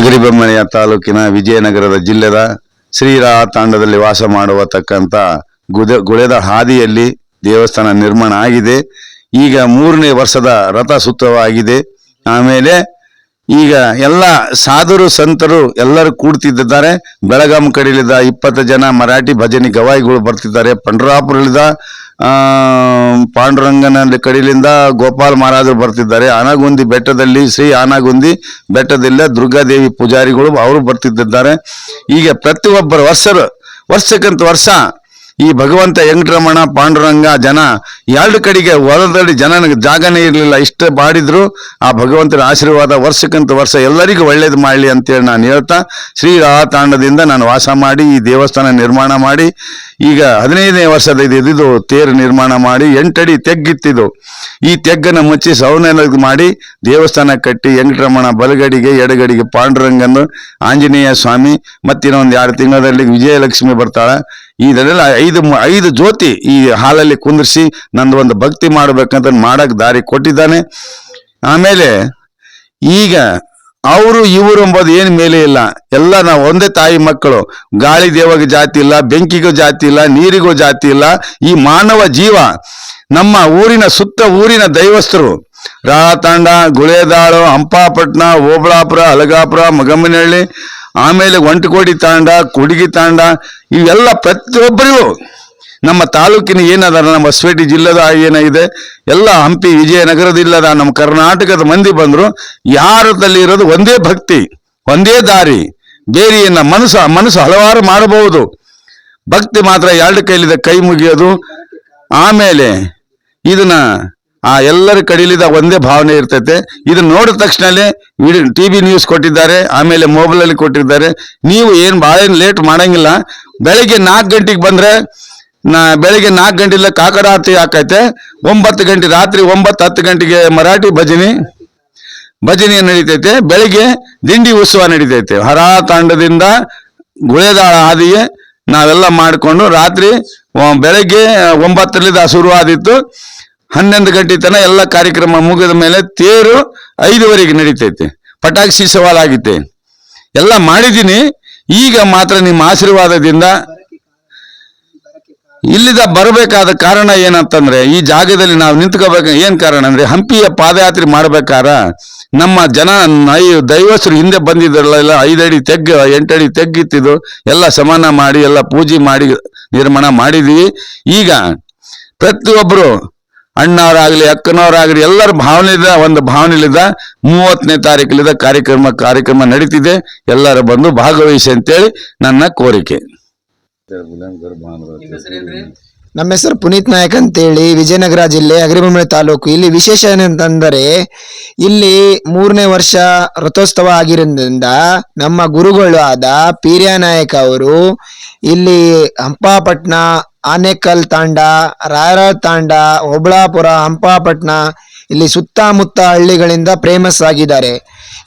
ಅಗರಿಬೊಮ್ಮನೆಯ ತಾಲೂಕಿನ ವಿಜಯನಗರದ ಜಿಲ್ಲೆದ ಶ್ರೀರಾ ತಾಂಡದಲ್ಲಿ ವಾಸ ಮಾಡುವತಕ್ಕಂತ ಗುದ, ಗುಳೆದ ಹಾದಿಯಲ್ಲಿ ದೇವಸ್ಥಾನ ನಿರ್ಮಾಣ ಆಗಿದೆ. ಈಗ ಮೂರನೇ ವರ್ಷದ ರಥ ಸುತ್ತವಾಗಿದೆ ಆಮೇಲೆ ಈಗ ಎಲ್ಲ ಸಾಧುರು, ಸಂತರು ಎಲ್ಲರೂ ಕೂಡ್ತಿದ್ದಾರೆ ಬೆಳಗಾಂ ಕಡೆಯಲ್ಲಿದ್ದ ಇಪ್ಪತ್ತು ಜನ ಮರಾಠಿ ಭಜನಿ ಗವಾಯಿಗಳು ಬರ್ತಿದ್ದಾರೆ. ಪಂಡ್ರಾಪುರಲಿದ್ದ ಆ ಪಾಂಡುರಂಗನ ಕಡೆಯಿಂದ ಗೋಪಾಲ್ ಮಹಾರಾಜರು ಬರ್ತಿದ್ದಾರೆ. ಆನಗುಂದಿ ಬೆಟ್ಟದಲ್ಲಿ, ಶ್ರೀ ಆನಗುಂದಿ ಬೆಟ್ಟದಿಂದ ದುರ್ಗಾದೇವಿ ಪೂಜಾರಿಗಳು ಅವರು ಬರ್ತಿದ್ದಾರೆ ಈಗ ಪ್ರತಿಯೊಬ್ಬರು ವರ್ಷರು, ವರ್ಷಕ್ಕಂತ ವರ್ಷ ಈ ಭಗವಂತ ವೆಂಕಟರಮಣ ಪಾಂಡುರಂಗ ಜನ ಎರಡು ಕಡೆಗೆ ಹೊಲದಲ್ಲಿ ಜನ ಜಾಗನೇ ಇರಲಿಲ್ಲ. ಇಷ್ಟ ಬಾಡಿದ್ರು ಆ ಭಗವಂತನ ಆಶೀರ್ವಾದ ವರ್ಷಕ್ಕಂತ ವರ್ಷ ಎಲ್ಲರಿಗೂ ಒಳ್ಳೇದು ಮಾಡಲಿ ಅಂತೇಳಿ ನಾನು ಹೇಳ್ತಾ, ಶ್ರೀ ತಾಂಡದಿಂದ ನಾನು ವಾಸ ಮಾಡಿ, ಈ ದೇವಸ್ಥಾನ ನಿರ್ಮಾಣ ಮಾಡಿ, ಈಗ ಹದಿನೈದನೇ ವರ್ಷದ ಇದು ತೇರು ನಿರ್ಮಾಣ ಮಾಡಿ, ಎಂಟಡಿ ತೆಗ್ಗಿತ್ತಿದ್ದು ಈ ತೆಗ್ಗನ್ನು ಮುಚ್ಚಿ ಸೌನ ಮಾಡಿ, ದೇವಸ್ಥಾನ ಕಟ್ಟಿ, ವೆಂಕಟರಮಣ ಬಲಗಡಿಗೆ, ಎಡಗಡಿಗೆ ಪಾಂಡುರಂಗನ್ನು ಆಂಜನೇಯ ಸ್ವಾಮಿ, ಮತ್ತಿನ್ನೊಂದು ಎರಡು ತಿಂಗಳಲ್ಲಿ ವಿಜಯಲಕ್ಷ್ಮಿ ಬರ್ತಾಳೆ ಇದನ್ನೆಲ್ಲ ಐದು ಐದು ಜ್ಯೋತಿ ಈ ಹಾಲಲ್ಲಿ ಕುಂದಿರಿಸಿ ನಂದು ಒಂದು ಭಕ್ತಿ ಮಾಡಬೇಕಂತ ಮಾಡಕ್ ದಾರಿ ಕೊಟ್ಟಿದ್ದಾನೆ. ಆಮೇಲೆ ಈಗ ಅವರು ಇವರು ಎಂಬುದು ಏನು ಮೇಲೆ ಇಲ್ಲ. ಎಲ್ಲ ನಾವು ಒಂದೇ ತಾಯಿ ಮಕ್ಕಳು. ಗಾಳಿ ದೇವಗ ಜಾತಿ ಇಲ್ಲ, ಬೆಂಕಿಗೂ ಜಾತಿ ಇಲ್ಲ, ನೀರಿಗೂ ಜಾತಿ ಇಲ್ಲ. ಈ ಮಾನವ ಜೀವ ನಮ್ಮ ಊರಿನ ಸುತ್ತ ಊರಿನ ದೈವಸ್ಥರು ರಾಳತಾಂಡ ಗುಳೇದಾಳು ಹಂಪಾಪಟ್ನ ಓಬಳಾಪುರ, ಅಲಗಾಪುರ, ಮಗಮ್ಮನಹಳ್ಳಿ ಆಮೇಲೆ ಒಂಟಕೋಡಿ ತಾಂಡ, ಕುಡಿಗಿ ತಾಂಡ, ಇವೆಲ್ಲ ಪ್ರತಿಯೊಬ್ಬರಿಗೂ ನಮ್ಮ ತಾಲೂಕಿನ ಏನದ ನಮ್ಮ ಹೊಸಪೇಟೆ ಜಿಲ್ಲೆದ ಏನಿದೆ ಎಲ್ಲ ಹಂಪಿ ವಿಜಯನಗರದಿಲ್ಲದ ನಮ್ಮ ಕರ್ನಾಟಕದ ಮಂದಿ ಬಂದರು ಯಾರದಲ್ಲಿ ಇರೋದು ಒಂದೇ ಭಕ್ತಿ, ಒಂದೇ ದಾರಿ, ಬೇರೆಯನ್ನ ಮನಸ್ಸು ಮನಸ್ಸು ಹಲವಾರು ಮಾಡಬಹುದು. ಭಕ್ತಿ ಮಾತ್ರ ಎರಡು ಕೈಲಿದ, ಕೈ ಮುಗಿಯೋದು, ಆಮೇಲೆ ಇದನ್ನ ಆ ಎಲ್ಲರ ಕಡೀಲಿದ ಒಂದೇ ಭಾವನೆ ಇರ್ತೈತೆ. ಇದನ್ನ ನೋಡಿದ ತಕ್ಷಣಲೇ ವಿಡಿಯೋ ಟಿ ವಿ ನ್ಯೂಸ್ ಕೊಟ್ಟಿದ್ದಾರೆ, ಆಮೇಲೆ ಮೊಬೈಲ್ ಅಲ್ಲಿ ಕೊಟ್ಟಿದ್ದಾರೆ. ನೀವು ಏನು ಭಾಳ ಲೇಟ್ ಮಾಡಂಗಿಲ್ಲ. ಬೆಳಿಗ್ಗೆ ನಾಲ್ಕು ಗಂಟೆಗೆ ಬಂದ್ರೆ ನಾ ಬೆಳಿಗ್ಗೆ ನಾಲ್ಕು ಗಂಟೆಲ್ಲ ಕಾಕಡಾರತಿ ಹಾಕೈತೆ ಒಂಬತ್ತು ಗಂಟೆ ರಾತ್ರಿ ಒಂಬತ್ತು ಹತ್ತು ಗಂಟೆಗೆ ಮರಾಠಿ ಭಜನೆ ಭಜನೆ ನಡೀತೈತೆ. ಬೆಳಿಗ್ಗೆ ದಿಂಡಿ ಉತ್ಸವ ನಡೀತೈತೆ. ಹರ ತಾಂಡದಿಂದ ಗುಳೆದಾಳ ಹಾದಿಯೇ ನಾವೆಲ್ಲ ಮಾಡಿಕೊಂಡು ರಾತ್ರಿ ಬೆಳಗ್ಗೆ ಒಂಬತ್ತರಿಂದ ಶುರುವಾದಿತ್ತು ಹನ್ನೊಂದು ಗಂಟೆ ತನಕ ಎಲ್ಲ ಕಾರ್ಯಕ್ರಮ ಮುಗಿದ ಮೇಲೆ ತೇರು ಐದುವರೆಗೆ ನಡೀತೈತೆ. ಪಟಾಕಿ ಸವಾಲ್ ಎಲ್ಲ ಮಾಡಿದ್ದೀನಿ. ಈಗ ಮಾತ್ರ ನಿಮ್ಮ ಆಶೀರ್ವಾದದಿಂದ ಇಲ್ಲಿದ ಬರಬೇಕಾದ ಕಾರಣ ಏನಂತಂದ್ರೆ, ಈ ಜಾಗದಲ್ಲಿ ನಾವು ನಿಂತ್ಕೋಬೇಕು. ಏನ್ ಕಾರಣ ಅಂದ್ರೆ, ಹಂಪಿಯ ಪಾದಯಾತ್ರೆ ಮಾಡ್ಬೇಕಾರ? ನಮ್ಮ ಜನ ದೈವಸ್ಥರು ಹಿಂದೆ ಬಂದಿದ್ರಲ್ಲ ಐದಡಿ ತೆಗ್ಗ, ಎಂಟಡಿ ತೆಗ್ಗಿತ್ತಿದ್ದು ಎಲ್ಲ ಸಮಾನ ಮಾಡಿ, ಎಲ್ಲ ಪೂಜೆ ಮಾಡಿ ನಿರ್ಮಾಣ ಮಾಡಿದ್ವಿ ಈಗ ಪ್ರತಿಯೊಬ್ಬರು ಅಣ್ಣವರಾಗ್ಲಿ ಅಕ್ಕನವರಾಗಲಿ ಎಲ್ಲರ ಭಾವನೆದ ಒಂದು ಭಾವನೆಲಿದ ಮೂವತ್ತನೇ ತಾರೀಕಲಿದ ಕಾರ್ಯಕ್ರಮ ಕಾರ್ಯಕ್ರಮ ನಡೀತಿದೆ. ಎಲ್ಲರೂ ಬಂದು ಭಾಗವಹಿಸಿ ಅಂತೇಳಿ ನನ್ನ ಕೋರಿಕೆ. ನಮ್ಮ ಹೆಸರು ಪುನೀತ್ ನಾಯಕ್ ಅಂತೇಳಿ ವಿಜಯನಗರ ಜಿಲ್ಲೆ ಅಗ್ರಿಬೊಮ್ಮಳೆ ತಾಲೂಕು. ಇಲ್ಲಿ ವಿಶೇಷ ಏನಂತಂದರೆ, ಇಲ್ಲಿ ಮೂರನೇ ವರ್ಷ ರಥೋತ್ಸವ ಆಗಿರೋದ್ರಿಂದ ನಮ್ಮ ಗುರುಗಳು ಆದ ಪೀರ್ಯ ನಾಯಕ್ ಅವರು ಇಲ್ಲಿ ಹಂಪಾಪಟ್ನ, ಆನೇಕಲ್ ತಾಂಡ ರಾಯರ ತಾಂಡ ಒಬ್ಳಾಪುರ ಹಂಪಾಪಟ್ನ ಇಲ್ಲಿ ಸುತ್ತಮುತ್ತ ಹಳ್ಳಿಗಳಿಂದ ಫೇಮಸ್ ಆಗಿದ್ದಾರೆ.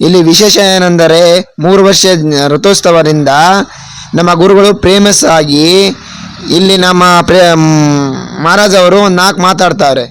ಇಲ್ಲಿ ವಿಶೇಷ ಏನೆಂದರೆ, ಮೂರು ವರ್ಷ ರಥೋತ್ಸವದಿಂದ ನಮ್ಮ ಗುರುಗಳು ಫೇಮಸ್ ಆಗಿ ಇಲ್ಲಿ ನಮ್ಮ ಪ್ರೇ ಮಹಾರಾಜ್ ಅವರು ಒಂದು ನಾಲ್ಕು ಮಾತಾಡ್ತಾರೆ.